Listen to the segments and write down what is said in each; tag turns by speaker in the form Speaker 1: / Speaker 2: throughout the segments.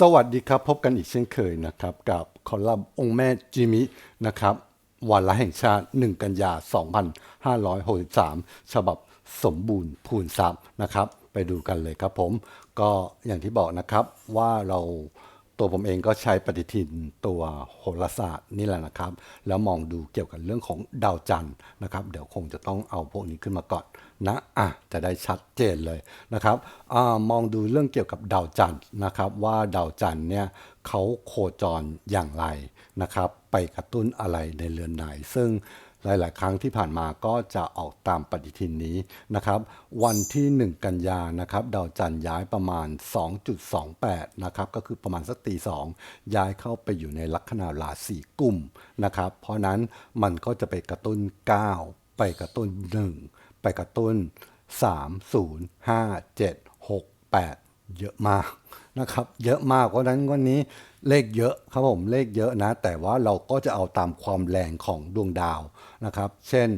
Speaker 1: สวัสดีครับ พบกันอีกเช่นเคยนะครับ กับคอลัมน์องค์แม่จิมินะครับวันละแห่งชาติ 1 กันยา 2563 ฉบับสมบูรณ์พูนทรัพย์นะครับ ไปดูกันเลยครับผม ก็อย่างที่บอกนะครับว่าเรา ตัวผมเองก็ใช้ปฏิทินตัวโหราศาสตร์นี่แหละนะครับ แล้วมองดูเกี่ยวกับเรื่องของดาวจันทร์นะครับ เดี๋ยวคงจะต้องเอาพวกนี้ขึ้นมาก่อนนะอะจะได้ชัดเจนเลยนะครับอมองดูเรื่องเกี่ยวกับดาวจันทร์นะครับ ว่าดาวจันทร์เนี่ยเขาโคจรอย่างไรนะครับ ไปกระตุ้นอะไรในเรือนไหนซึ่ง หลาย ๆ ครั้งที่ผ่านมาก็จะออกตามปฏิทินนี้นะครับ วันที่ 1 กันยานะครับดาวจันทร์ย้ายประมาณ 2.28 นะครับก็คือประมาณสักตีสองย้ายเข้าไปอยู่ในลัคนาราศีกุมนะครับ เพราะนั้นมันก็จะไปกระตุ้น 9 ไปกระตุ้น 1 ไปกระตุ้น 3 0 5 7 6 8 เยอะมาก นะครับ เยอะมากเพราะนั้นวันนี้เลขเยอะครับผมเลขเยอะนะ แต่ว่าเราก็จะเอาตามความแรงของดวงดาวนะครับ เช่น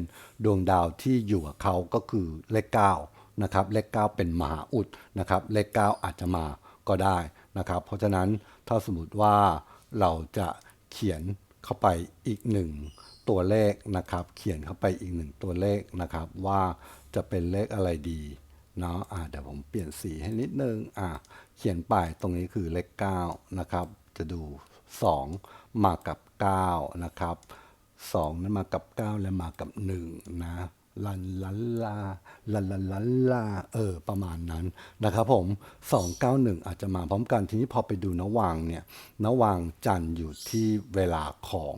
Speaker 1: ดวงดาวที่อยู่กับเขาก็คือเลข9นะครับเลข9เป็นมหาอุดนะครับ เลข9อาจจะมาก็ได้นะครับ เพราะฉะนั้นถ้าสมมติว่าเราจะเขียนเข้าไปอีกหนึ่งตัวเลขนะครับ เขียนเข้าไปอีกหนึ่งตัวเลขนะครับ ว่าจะเป็นเลขอะไรดี เนาะอ่าเดี๋ยวผมเปลี่ยนสีให้นิดนึงอ่าเขียนไปตรงนี้คือเลข9นะครับ จะดู 2 มากับ 9 นะครับ 2 นั้นมากับ 9 และมากับ 1 นะลันลันลาลันลันลันลาเออ ประมาณนั้นนะครับผม 291 อาจจะมาพร้อมกันทีนี้พอไปดูนวางเนี่ยนวางจันทร์อยู่ที่เวลาของ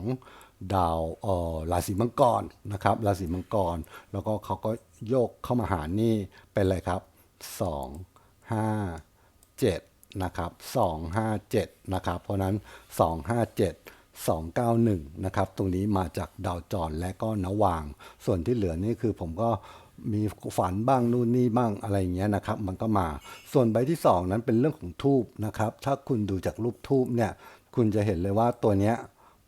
Speaker 1: ดาวเอ่อราศีมังกรนะครับราศีมังกร แล้วก็เขาก็โยกเข้ามาหานี่เป็นอะไรครับ 2 5 7นะครับ257นะครับเพราะฉะนั้น 257 291นะครับตรงนี้มาจากดาวจรและก็นวาง ส่วนที่เหลือนี่คือผมก็มีฝันบ้างนู่นนี่บ้างอะไรอย่างเงี้ยนะครับ มันก็มา ส่วนใบที่ 2 นั้นเป็นเรื่องของทูบนะครับ ถ้าคุณดูจากรูปทูบเนี่ย คุณจะเห็นเลยว่าตัวเนี้ย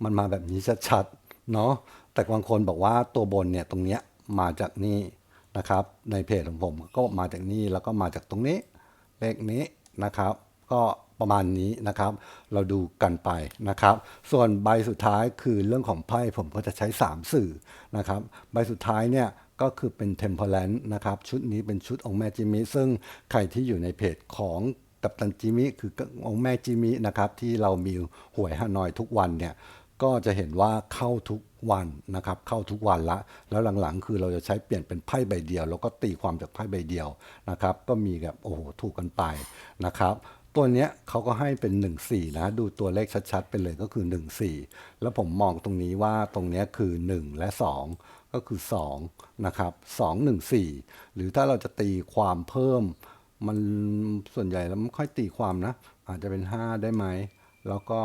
Speaker 1: มันมาแบบนี้ชัดๆเนาะแต่บางคนบอกว่าตัวบนเนี่ยตรงเนี้ยมาจากนี่นะครับ ในเพจของผมก็มาจากนี่แล้วก็มาจากตรงนี้ เลขนี้นะครับ ก็ประมาณนี้นะครับ เราดูกันไปนะครับ ส่วนใบสุดท้ายคือเรื่องของไพ่ผมก็จะใช้ 3 สื่อนะครับ ใบสุดท้ายเนี่ยก็คือเป็น Temperance นะครับ ชุดนี้เป็นชุดองค์แม่จิมิซึ่งใครที่อยู่ในเพจของกัปตันจิมิคือองค์แม่จิมินะครับที่เรามีหวยฮานอยทุกวันเนี่ย ก็จะเห็นว่าเข้าทุกวันนะครับ เข้าทุกวันละ แล้วหลังๆ คือเราจะใช้เปลี่ยนเป็นไพ่ใบเดียว แล้วก็ตีความจากไพ่ใบเดียวนะครับ ก็มีแบบโอ้โหถูกกันไปนะครับตัวเนี้ยเขาก็ให้เป็น 1 4 นะ ดูตัวเลขชัดๆ ไปเลยก็คือ 1 4 แล้วผมมองตรงนี้ว่าตรงเนี้ยคือ 1 และ 2 ก็คือ2นะครับ2 1 4 หรือถ้าเราจะตีความเพิ่ม มันส่วนใหญ่แล้วไม่ค่อยตีความนะ อาจจะเป็น 5 ได้ไหม แล้วก็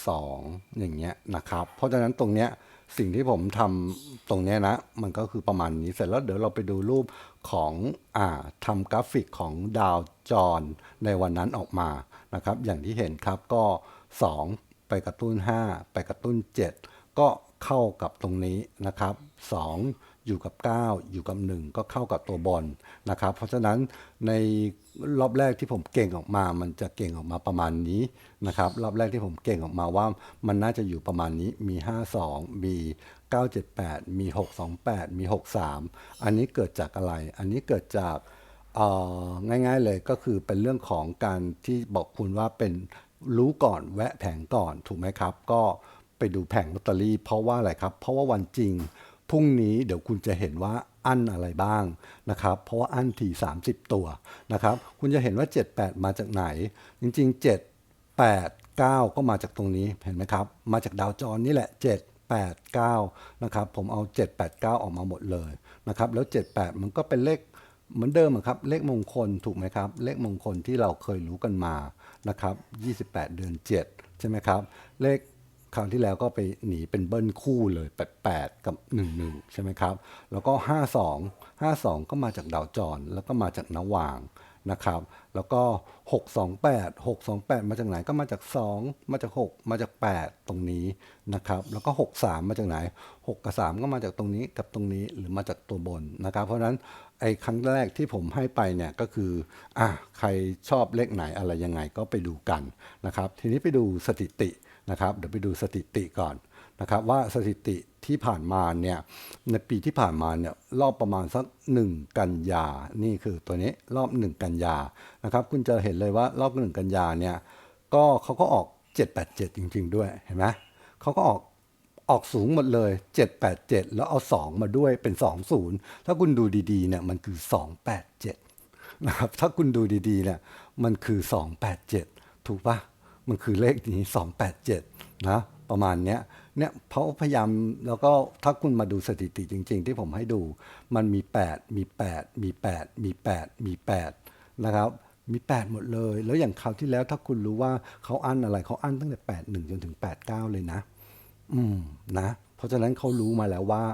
Speaker 1: 2 อย่างเงี้ยนะครับ เพราะฉะนั้นตรงเนี้ยสิ่งที่ผมทำตรงเนี้ยนะ มันก็คือประมาณนี้เสร็จแล้วเดี๋ยวเราไปดูรูปของอ่าทำกราฟิกของดาวจรในวันนั้นออกมานะครับ อย่างที่เห็นครับก็ 2 ไปกระตุ้น 5 ไปกระตุ้น 7 ก็เข้ากับตรงนี้นะครับ 2 อยู่กับ 9 อยู่กับ 1 ก็เข้ากับตัวบอลนะครับ เพราะฉะนั้นในรอบแรกที่ผมเก่งออกมา มันจะเก่งออกมาประมาณนี้นะครับ รอบแรกที่ผมเก่งออกมาว่ามันน่าจะอยู่ประมาณนี้ มี 52 มี 978 มี 628 มี 63 อันนี้เกิดจากอะไร อันนี้เกิดจากง่ายๆเลยก็คือเป็นเรื่องของการที่บอกคุณว่าเป็นรู้ก่อนแวะแผงก่อนถูกไหมครับ ก็ไปดูแผงลอตเตอรี่เพราะว่าอะไรครับ เพราะว่าวันจริง พรุ่งนี้เดี๋ยวคุณจะเห็นว่าอั้นอะไรบ้างนะครับ เพราะว่าอั้นที30 ตัวนะครับ คุณจะเห็นว่า 78 มาจากไหน จริง ๆ 7 8 9 ก็มาจากตรงนี้เห็นไหมครับ มาจากดาวจรนี่แหละ 7 8 9 นะครับ ผมเอา 7 8 9 ออกมาหมดเลยนะครับ แล้ว 78 มันก็เป็นเลขเหมือนเดิมครับ เลขมงคลถูกไหมครับ เลขมงคลที่เราเคยรู้กันมานะครับ 28 เดือน 7 ใช่ไหมครับ เลข คราวที่แล้วก็ไปหนีเป็นเบิ้ลคู่เลย88กับ 11 ใช่ไหมครับ แล้วก็ 52 52 ก็มาจากดาวจร แล้วก็มาจากนวางนะครับ แล้วก็ 628 628 มาจากไหนก็มาจาก 2 มาจาก 6 มาจาก 8 ตรงนี้นะครับ แล้วก็ 63 มาจากไหน 6 กับ 3 ก็มาจากตรงนี้กับตรงนี้หรือมาจากตัวบนนะครับ เพราะฉะนั้นไอ้ครั้งแรกที่ผมให้ไปเนี่ยก็คืออะใครชอบเลขไหนอะไรยังไงก็ไปดูกันนะครับ ทีนี้ไปดูสถิติ นะครับเดี๋ยวไปดูสถิติก่อนนะครับว่าสถิติที่ผ่านมาเนี่ยในปีที่ผ่านมาเนี่ยรอบประมาณสัก 1 กันยา นี่คือตัวนี้รอบ 1 กันยานะครับคุณจะเห็นเลยว่ารอบ 1 กันยาเนี่ยก็เขาก็ออก 787 จริง ๆ ด้วยเห็นไหมเขาก็ออกออกสูงหมดเลย 787 แล้วเอา 2 มาด้วยเป็น 20 ถ้าคุณดูดีๆเนี่ยมันคือ 287นะครับถ้าคุณดูดีๆเนี่ยมันคือ 287 ถูกปะ มันคือเลขนี้ 287 นะประมาณเนี้ยเนี่ยเพราะพยายามแล้วก็ถ้าคุณมาดูสถิติจริง ๆ ที่ผมให้ดู มันมี 8 มี 8 มี 8 มี 8 มี 8 นะครับ มี 8 หมดเลย แล้วอย่างคราวที่แล้วถ้าคุณรู้ว่าเขาอั้นอะไรเขาอั้นตั้งแต่ 81 จนถึง 89 เลยนะ อืมนะ เพราะฉะนั้นเขารู้มาแล้วว่า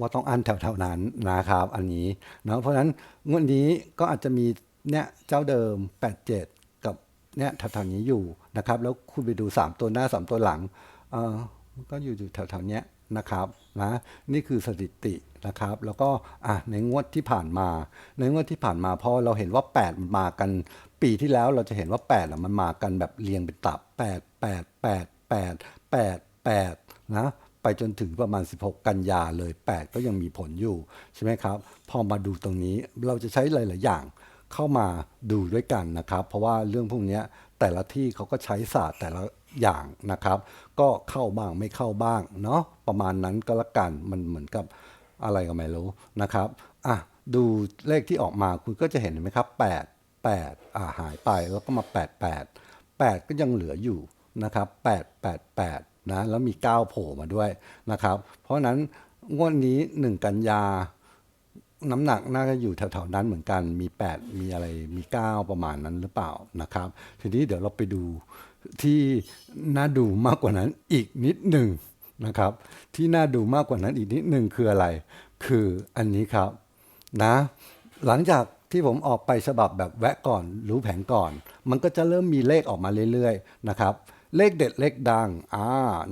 Speaker 1: ว่าต้องอันแถวๆนั้นนะครับ อันนี้นะเพราะฉะนั้นงวดนี้ก็อาจจะมีเนี่ยเจ้าเดิม 87 เนี่ยแถวๆนี้อยู่นะครับแล้วคุณไปดู 3 ตัวหน้า 3 ตัวหลังเออมันก็อยู่อยู่แถวๆนี้นะครับนะนี่คือสถิตินะครับแล้วก็อะในงวดที่ผ่านมา ในงวดที่ผ่านมาพอเราเห็นว่า 8 มันมากัน ปีที่แล้วเราจะเห็นว่า8อะมันมากันแบบเรียงเป็นตับ 8 8 8 8 8 8นะไปจนถึงประมาณ 16 กันยาเลย 8 ก็ยังมีผลอยู่ใช่ไหมครับ พอมาดูตรงนี้เราจะใช้หลาย ๆ อย่าง เข้ามาดูด้วยกันนะครับ เพราะว่าเรื่องพวกนี้แต่ละที่เขาก็ใช้ศาสตร์แต่ละอย่างนะครับ ก็เข้าบ้างไม่เข้าบ้างเนาะประมาณนั้นก็แล้วกันมันเหมือนกับอะไรก็ไม่รู้นะครับอะดูเลขที่ออกมาคุณก็จะเห็นไหมครับ 8 8อ่าหายไปแล้วก็มา 8 8 8 ก็ยังเหลืออยู่นะครับ8 8 8นะแล้วมี 9 โผล่มาด้วยนะครับ เพราะนั้นงวดนี้ 1 กันยา น้ำหนักน่าจะอยู่แถวๆนั้นเหมือนกันมี 8 มีอะไรมี 9 ประมาณนั้นหรือเปล่านะครับ ทีนี้เดี๋ยวเราไปดูที่น่าดูมากกว่านั้นอีกนิดหนึ่งนะครับ ที่น่าดูมากกว่านั้นอีกนิดหนึ่งคืออะไร คืออันนี้ครับนะ หลังจากที่ผมออกไปฉบับแบบแวะก่อนรู้แผงก่อน มันก็จะเริ่มมีเลขออกมาเรื่อยๆนะครับ เลขเด็ดเลขดัง อ่า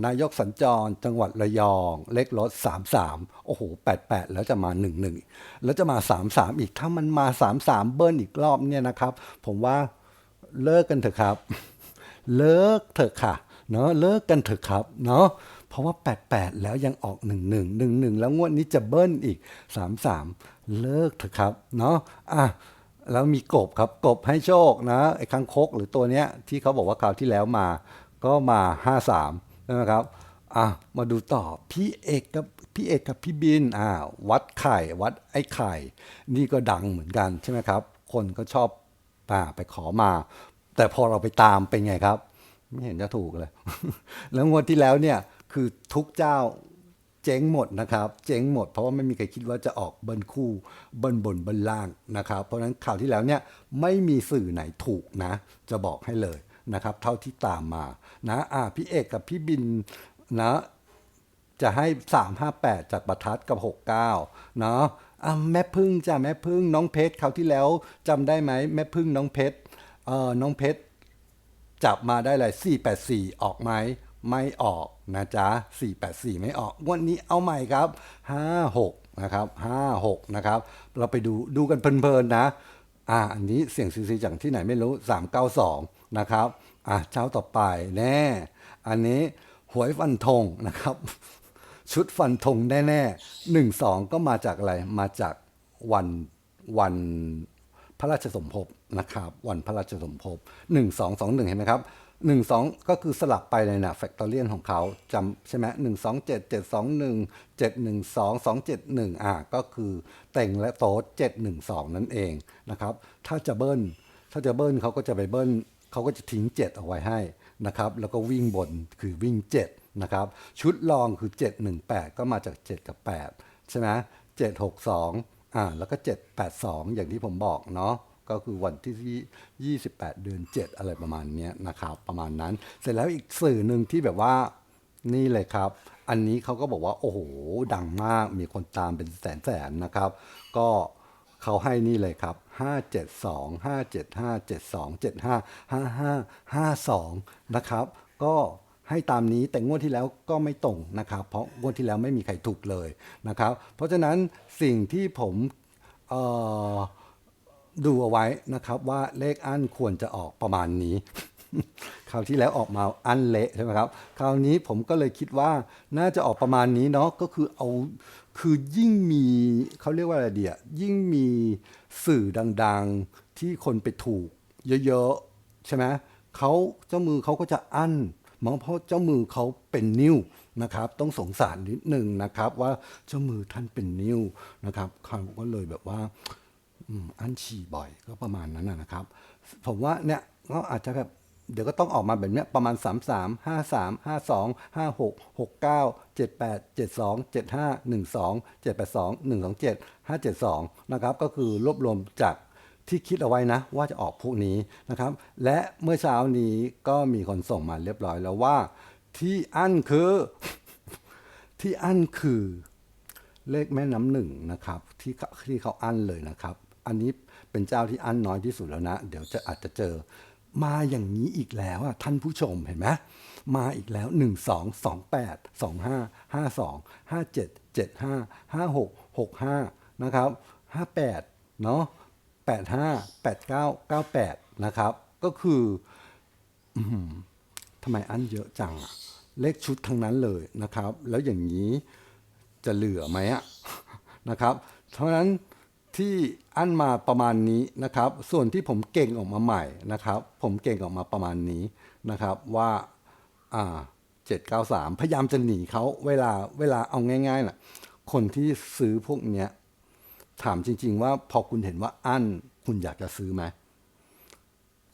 Speaker 1: นายกสัญจร จังหวัดระยอง เลขรถ 33 โอ้โห 88 แล้วจะมา 11 แล้วจะมา 33 อีก ถ้ามันมา 33 เบิ้ลอีกรอบเนี่ยนะครับ ผมว่าเลิกกันเถอะครับ เลิกเถอะค่ะ เนาะเลิกกันเถอะครับ เนาะเพราะว่า 88 แล้วยังออก 11 11 แล้วงวดนี้จะเบิ้ลอีก 33 เลิกเถอะครับ เนาะอะแล้วมีกบครับ กบให้โชคนะ ไอ้คังคกหรือตัวเนี้ยที่เขาบอกว่าคราวที่แล้วมา ก็มา 53นะครับอะมาดูต่อพี่เอกกับพี่เอกกับพี่บินอ่าวัดไข่วัดไอ้ไข่ นี่ก็ดังเหมือนกันใช่ไหมครับ คนก็ชอบอ่าไปขอมา แต่พอเราไปตามเป็นไงครับ ไม่เห็นจะถูกเลย แล้วงวดที่แล้วเนี่ยคือทุกเจ้าเจ๊งหมดนะครับ เจ๊งหมด เพราะว่าไม่มีใครคิดว่าจะออกเบิ้ลคู่ เบิ้ลบนเบิ้ลล่างนะครับ เพราะฉะนั้นข่าวที่แล้วเนี่ยไม่มีสื่อไหนถูกนะ จะบอกให้เลย นะครับเท่าที่ตามมานะอ่าพี่เอกกับพี่บินนะจะให้ 358 จากประทัดกับ 69 เนาะอะแม่พึ่งจ้ะแม่พึ่งน้องเพชรคราที่แล้วจำได้ไหมแม่พึ่งน้องเพชรเออน้องเพชรจับมาได้เลย484 ออกไหมไม่ออกนะจ๊ะ 484 ไม่ออกงวันนี้เอาใหม่ครับ 56 นะครับ 56 นะครับ เราไปดูดูกันเพลินๆนะ อ่าอันนี้เสียงซีซีจากที่ไหนไม่รู้ 392 นะครับอ่าเช้าต่อไปแน่ อันนี้หวยฟันธงนะครับ ชุดฟันธงแน่ๆหนึ่งสองก็มาจากอะไรมาจากวันวันพระราชสมภพนะครับ วันพระราชสมภพหนึ่งสองสองหนึ่งเห็นไหมครับ หนึ่งสองก็คือสลับไปเลยนะแฟกตอเรียนของเขาจำใช่ไหมหนึ่งสองเจ็ดเจ็ดสองหนึ่งเจ็ดหนึ่งสองสองเจ็ดหนึ่งอะก็คือเต่งและโต๊ดเจ็ดหนึ่งสองนั่นเองนะครับ ถ้าจะเบิ้ลถ้าจะเบิ้ลเขาก็จะไปเบิ้ลเขาก็จะทิ้งเจ็ดเอาไว้ให้นะครับ แล้วก็วิ่งบนคือวิ่งเจ็ดนะครับ ชุดรองคือ718ก็มาจาก7กับ8ใช่ไหม762อ่าแล้วก็782อย่างที่ผมบอกเนาะ ก็คือวันที่ 28 เดือน 7 อะไรประมาณนี้นะครับประมาณนั้น เสร็จแล้วอีกสื่อหนึ่งที่แบบว่านี่เลยครับ อันนี้เขาก็บอกว่า โอ้โห ดังมากมีคนตามเป็นแสนแสนนะครับ ก็เขาให้นี่เลยครับ 572 575 72 75 55 52 นะครับ ก็ให้ตามนี้แต่งวดที่แล้วก็ไม่ตรงนะครับ เพราะงวดที่แล้วไม่มีใครถูกเลยนะครับ เพราะฉะนั้นสิ่งที่ผมเอ่อ ดูเอาไว้นะครับว่าเลขอั้นควรจะออกประมาณนี้คราวที่แล้วออกมาอั้นเละใช่ไหมครับ คราวนี้ผมก็เลยคิดว่าน่าจะออกประมาณนี้เนาะก็คือเอาคือยิ่งมีเขาเรียกว่าอะไรเดียยิ่งมีสื่อดังๆที่คนไปถูก เยอะๆใช่ไหมเขาเจ้ามือเขาก็จะอั้นมองเพราะเจ้ามือเขาเป็นนิ้วนะครับ ต้องสงสารนิดหนึ่งนะครับ ว่าเจ้ามือท่านเป็นนิ้วนะครับเขาก็เลยแบบว่า อันฉี่บ่อยก็ประมาณนั้นนะนะครับ ผมว่าเนี่ยก็อาจจะแบบเดี๋ยวก็ต้องออกมาแบบเนี้ยประมาณ 3 3 5 3 5 2 5 6 6 9 7 8 7 2 7 5 1 2 7 8 2 1 2 7 5 7 2นะครับก็คือรวบรวมจากที่คิดเอาไว้นะ ว่าจะออกพวกนี้นะครับ และเมื่อเช้านี้ก็มีคนส่งมาเรียบร้อยแล้วว่า ที่อันคือ ที่อันคือเลขแม่น้ำหนึ่งนะครับที่ที่เขาอั้นเลยนะครับ อันนี้เป็นเจ้าที่อั้นน้อยที่สุดแล้วนะ เดี๋ยวจะอาจจะเจอ มาอย่างนี้อีกแล้วอะท่านผู้ชมเห็นไหมมาอีกแล้ว 1 2 2 8 2 5 5 2 5 7 7 5 5 6 6 5 นะครับ 58 เนาะ85 89 98 นะครับ ก็คือทำไมอันเยอะจัง เลขชุดทั้งนั้นเลยนะครับ แล้วอย่างนี้จะเหลือไหมอะนะครับ เพราะฉะนั้น ที่อั้นมาประมาณนี้นะครับ ส่วนที่ผมเก่งออกมาใหม่นะครับ ผมเก่งออกมาประมาณนี้นะครับว่าอ่าเจ็ดเก้าสามพยายามจะหนีเขาเวลาเวลาเอาง่ายๆน่ะคนที่ซื้อพวกเนี้ยถามจริง ๆ ว่าพอคุณเห็นว่าอันคุณอยากจะซื้อไหม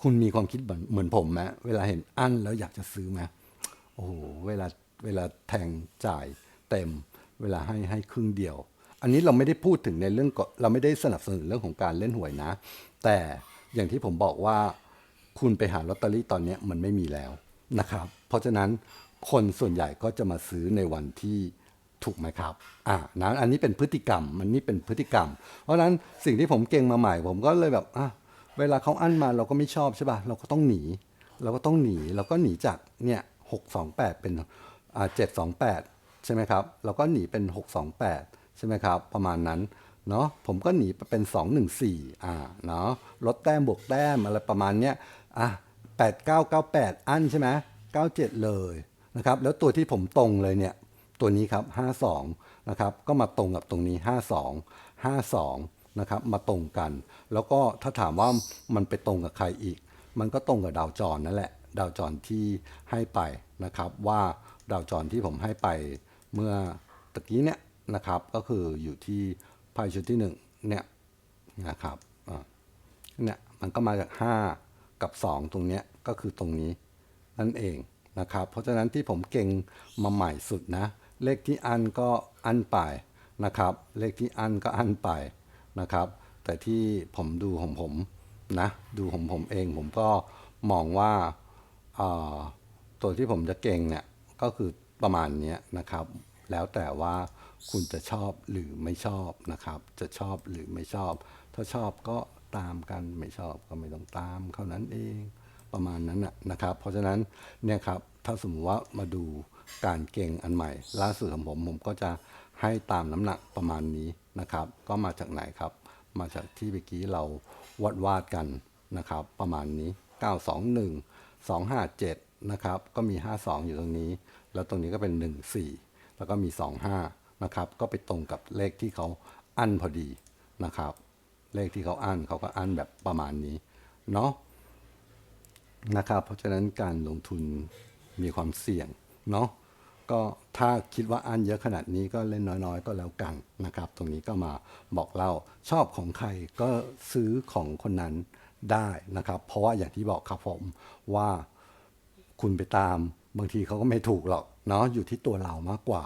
Speaker 1: คุณมีความคิดเหมือนเหมือนผมไหมเวลาเห็นอั้นแล้วอยากจะซื้อไหมโอ้โหเวลาเวลาแทงจ่ายเต็ม เวลาให้ให้ครึ่งเดียว อันนี้เราไม่ได้พูดถึงในเรื่องเราไม่ได้สนับสนุนเรื่องของการเล่นหวยนะ แต่อย่างที่ผมบอกว่าคุณไปหาลอตเตอรี่ตอนนี้มันไม่มีแล้วนะครับ เพราะฉะนั้นคนส่วนใหญ่ก็จะมาซื้อในวันที่ถูกไหมครับ อ่านะอันนี้เป็นพฤติกรรม มันนี่เป็นพฤติกรรม เพราะฉะนั้นสิ่งที่ผมเก่งมาใหม่ ผมก็เลยแบบอะเวลาเขาอั้นมาเราก็ไม่ชอบใช่ป่ะ เราก็ต้องหนี เราก็ต้องหนี เราก็หนีจากเนี่ยหกสองแปดเป็นอ่าเจ็ดสองแปดใช่ไหมครับ เราก็หนีเป็นหกสองแปด ใช่ไหมครับ ประมาณนั้นเนาะผมก็หนีไปเป็น 2 1 4อ่าเนาะลดแต้มบวกแต้มอะไรประมาณเนี้ยอะ8 9 9 8 อันใช่ไหม97 เลยนะครับแล้วตัวที่ผมตรงเลยเนี่ยตัวนี้ครับ 52 นะครับก็มาตรงกับตรงนี้ 52 52 นะครับมาตรงกัน แล้วก็ถ้าถามว่ามันไปตรงกับใครอีก มันก็ตรงกับดาวจรนั่นแหละ ดาวจรที่ให้ไปนะครับว่าดาวจรที่ผมให้ไปเมื่อตะกี้เนี่ย นะครับ ก็คืออยู่ที่ไพ่ชุดที่หนึ่งเนี่ยนะครับเนี่ยมันก็มาจาก 5 กับ 2 ตรงเนี้ยก็คือตรงนี้นั่นเองนะครับ เพราะฉะนั้นที่ผมเก่งมาใหม่สุดนะ เลขที่อันก็อันไปนะครับ เลขที่อันก็อันไปนะครับ แต่ที่ผมดูของผมนะดูของผมเองผมก็มองว่าตัวที่ผมจะเก่งเนี่ยก็คือประมาณนี้นะครับ แล้วแต่ว่า คุณจะชอบหรือไม่ชอบนะครับ จะชอบหรือไม่ชอบ ถ้าชอบก็ตามกันไม่ชอบก็ไม่ต้องตามเท่านั้นเองประมาณนั้นนะครับ เพราะฉะนั้นเนี่ยครับถ้าสมมติว่ามาดูการเก่งอันใหม่ ล่าสุดของผมผมก็จะให้ตามน้ำหนักประมาณนี้นะครับ ก็มาจากไหนครับ มาจากที่เมื่อกี้เราวาดวาดกันนะครับ ประมาณนี้ 921 257นะครับก็มี 52 อยู่ตรงนี้ แล้วตรงนี้ก็เป็น 14 แล้วก็มี 25 นะครับ ก็ไปตรงกับเลขที่เขาอั้นพอดีนะครับ เลขที่เขาอั้นเขาก็อั้นแบบประมาณนี้เนาะนะครับ เพราะฉะนั้นการลงทุนมีความเสี่ยงเนาะก็ถ้าคิดว่าอันเยอะขนาดนี้ก็เล่นน้อยๆ ก็แล้วกันนะครับ ตรงนี้ก็มาบอกเล่าชอบของใครก็ซื้อของคนนั้นได้นะครับ เพราะว่าอย่างที่บอกครับผมว่าคุณไปตามบางทีเขาก็ไม่ถูกหรอกเนาะอยู่ที่ตัวเรามากกว่า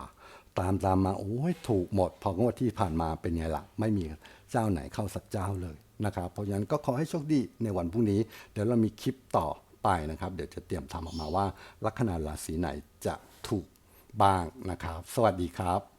Speaker 1: ตามตามมาโอ้ยถูกหมด พองวดที่ผ่านมาเป็นไงล่ะ ไม่มีเจ้าไหนเข้าสักเจ้าเลยนะครับ เพราะฉะนั้นก็ขอให้โชคดีในวันพรุ่งนี้ เดี๋ยวเรามีคลิปต่อไปนะครับ เดี๋ยวจะเตรียมทำออกมาว่าลัคนาราศีไหนจะถูกบ้างนะครับ สวัสดีครับ